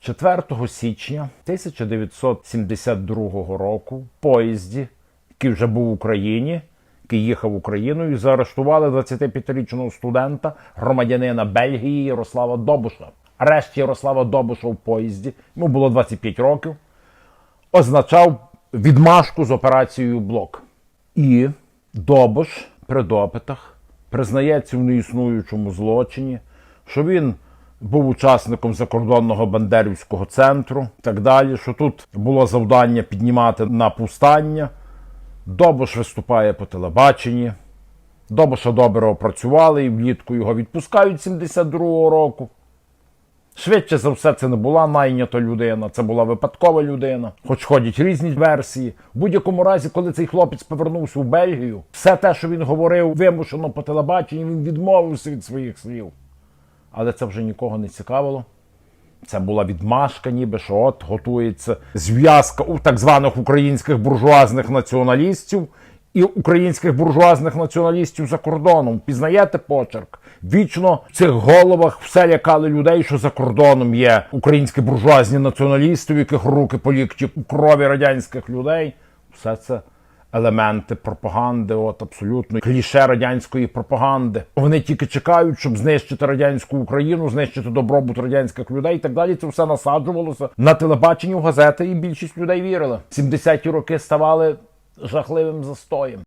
4 січня 1972 року в поїзді, який вже був в Україні, який їхав Україною, заарештували 25-річного студента, громадянина Бельгії Ярослава Добуша. Арешт Ярослава Добуша в поїзді, йому було 25 років, означав відмашку з операцією Блок. І Добуш при допитах признається в неіснуючому злочині, що він був учасником закордонного бандерівського центру і так далі, що тут було завдання піднімати на повстання. Добуш виступає по телебаченні. Добуша добре опрацювали і влітку його відпускають 72-го року. Швидше за все, це не була найнята людина, це була випадкова людина. Хоч ходять різні версії. В будь-якому разі, коли цей хлопець повернувся в Бельгію, все те, що він говорив вимушено по телебаченню, він відмовився від своїх слів. Але це вже нікого не цікавило. Це була відмашка, ніби що от готується зв'язка у так званих українських буржуазних націоналістів і українських буржуазних націоналістів за кордоном. Пізнаєте почерк? Вічно в цих головах все лякали людей, що за кордоном є українські буржуазні націоналісти, у яких руки полікті у крові радянських людей. Все це елементи пропаганди, от абсолютно кліше радянської пропаганди. Вони тільки чекають, щоб знищити радянську Україну, знищити добробут радянських людей і так далі. Це все насаджувалося на телебаченні в газети, і більшість людей вірили. 70-ті роки ставали жахливим застоєм.